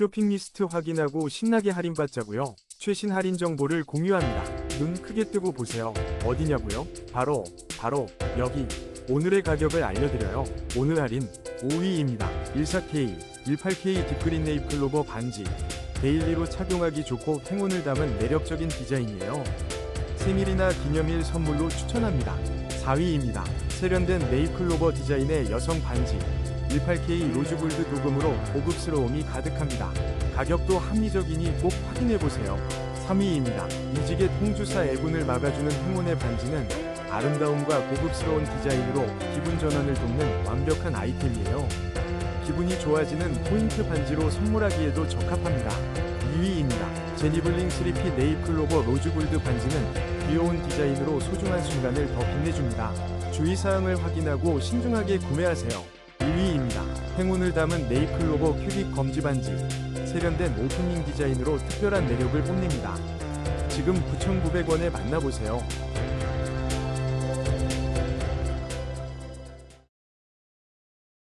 쇼핑 리스트 확인하고 신나게 할인받자고요. 최신 할인 정보를 공유합니다. 눈 크게 뜨고 보세요. 어디냐고요? 바로 바로 여기. 오늘의 가격을 알려드려요. 오늘 할인 5위입니다. 14K, 18K 딥그린 네이클로버 반지. 데일리로 착용하기 좋고 행운을 담은 매력적인 디자인이에요. 생일이나 기념일 선물로 추천합니다. 4위입니다. 세련된 네이클로버 디자인의 여성 반지. 18K 로즈골드 도금으로 고급스러움이 가득합니다. 가격도 합리적이니 꼭 확인해보세요. 3위입니다. 이직의 통주사 애군을 막아주는 행운의 반지는 아름다움과 고급스러운 디자인으로 기분 전환을 돕는 완벽한 아이템이에요. 기분이 좋아지는 포인트 반지로 선물하기에도 적합합니다. 2위입니다. 제니블링 3P 네이클로버 로즈골드 반지는 귀여운 디자인으로 소중한 순간을 더 빛내줍니다. 주의사항을 확인하고 신중하게 구매하세요. 1위입니다. 행운을 담은 네이클로버 큐빅 검지 반지. 세련된 오프닝 디자인으로 특별한 매력을 뽐냅니다. 지금 9,900원에 만나보세요.